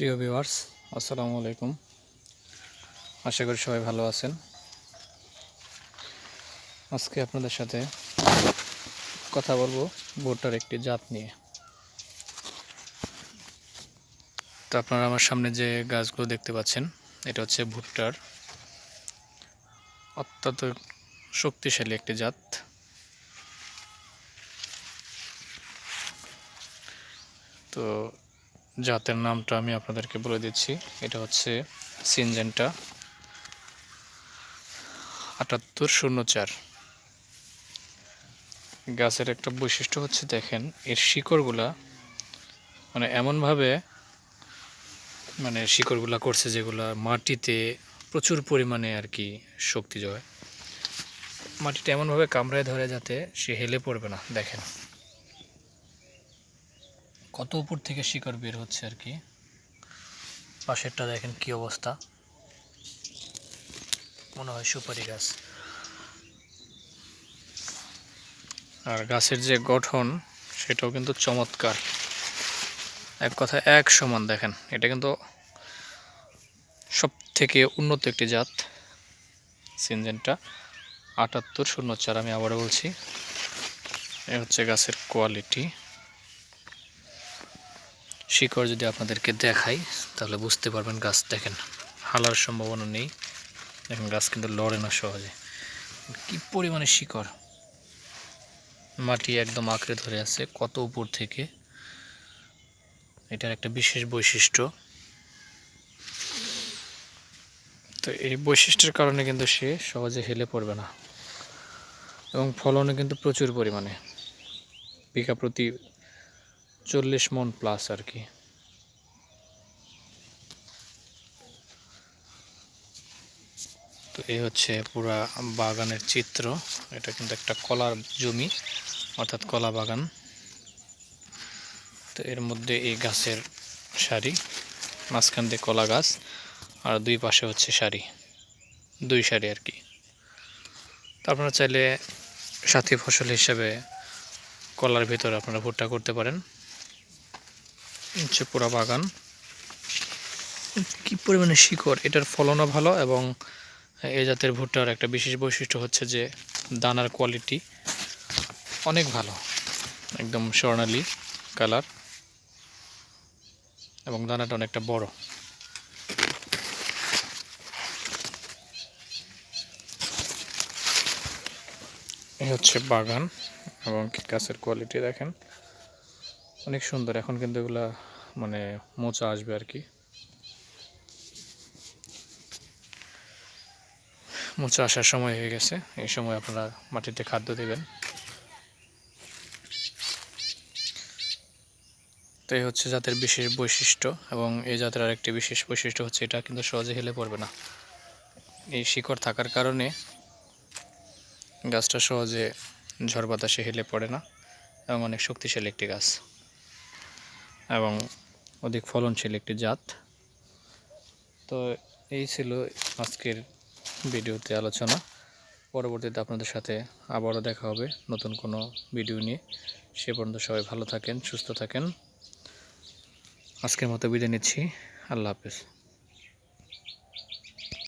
প্রিয় ভিউয়ার্স, আসসালামু আলাইকুম। আশা করি সবাই ভালো আছেন। আজকে আপনাদের সাথে কথা বলব ভুট্টার একটি জাত নিয়ে। তো আপনারা আমার সামনে যে গাছগুলো দেখতে পাচ্ছেন, এটা হচ্ছে ভুট্টার অত্যন্ত শক্তিশালী একটি জাত। তো জাতের নামটা আমি আপনাদেরকে বলে দিচ্ছি। এটা হচ্ছে সিনজেন্টা আটাত্তর শূন্য চার। গাছের একটা বৈশিষ্ট্য হচ্ছে, দেখেন, এর শিকড়গুলা মানে এমনভাবে মানে শিকড়গুলা করছে যেগুলা মাটিতে প্রচুর পরিমাণে আর কি শক্তি জয় মাটিটা এমনভাবে কামড়ায় ধরে যাতে সে হেলে পড়বে না, দেখেন। কত উপর থেকে শিকড় বের হচ্ছে আর কি? পাশেরটা দেখেন কি অবস্থা। মনে হয় সুপারি গাছ। আর গাছের যে গঠন, সেটাও কিন্তু চমৎকার। এক কথা এক সমান দেখেন। এটা কিন্তু সব থেকে উন্নত একটি জাত। সিনজেনটা আটাত্তর শূন্য চার আমি আবারও বলছি। এ হচ্ছে গাছের কোয়ালিটি শিকড় যদি আপনাদেরকে দেখাই, তাহলে বুঝতে পারবেন গাছ দেখেন, হালার সম্ভাবনা নেই। দেখেন গাছ কিন্তু লড়ে না সহজে। কি পরিমাণে শিকড়। মাটি একদম আঁকড়ে ধরে আছে, কত উপর থেকে। এটার একটা বিশেষ বৈশিষ্ট্য। তো এই বৈশিষ্ট্যের কারণে কিন্তু সে সহজে হেলে পড়বে না। এবং ফলনে কিন্তু প্রচুর পরিমাণে। বিঘা প্রতি চল্লিশ মন প্লাস আর কি। তো এই হচ্ছে পুরা বাগানের চিত্র। এটা কিন্তু একটা কলার জমি, অর্থাৎ কলা বাগান। তো এর মধ্যে এই গাছের সারি, মাঝখান দিয়ে কলা গাছ, আর দুই পাশে হচ্ছে সারি। দুই সারি আর কি। তো আপনারা চাইলে সাথী ফসল হিসেবে কলার ভিতরে আপনারা ভুট্টা করতে পারেন। হচ্ছে পুরা বাগান। কি পরিমাণে শিকড়? এটার ফলনও ভালো এবং এই জাতের ভুট্টার একটা বিশেষ বৈশিষ্ট্য হচ্ছে যে দানার কোয়ালিটি অনেক ভালো একদম স্বর্ণালী কালার এবং দানাটা অনেকটা বড়। এই হচ্ছে বাগান এবং গাছের কোয়ালিটি দেখেন। অনেক সুন্দর। এখন কিন্তু এগুলা মানে মোচা আসবে আর কি। মোচা আসার সময় হয়ে গেছে। এই সময় আপনারা মাটিতে খাদ্য দেবেন। তো এই হচ্ছে জাতের বিশেষ বৈশিষ্ট্য এবং এই জাতের আরেকটি বিশেষ বৈশিষ্ট্য হচ্ছে এটা কিন্তু সহজে হেলে পড়বে না। এই শিকড় থাকার কারণে গাছটা সহজে ঝড় বাতাসে হেলে পড়ে না এবং অনেক শক্তিশালী একটি গাছ। এবং অধিক ফলনশীল একটি জাত। তো এই ছিল আজকের ভিডিওতে আলোচনা। পরবর্তীতে আপনাদের সাথে আবারও দেখা হবে নতুন কোনো ভিডিও নিয়ে। সে পর্যন্ত সবাই ভালো থাকেন, সুস্থ থাকেন। আজকের মতো বিদায় নিচ্ছি। আল্লাহ হাফেজ।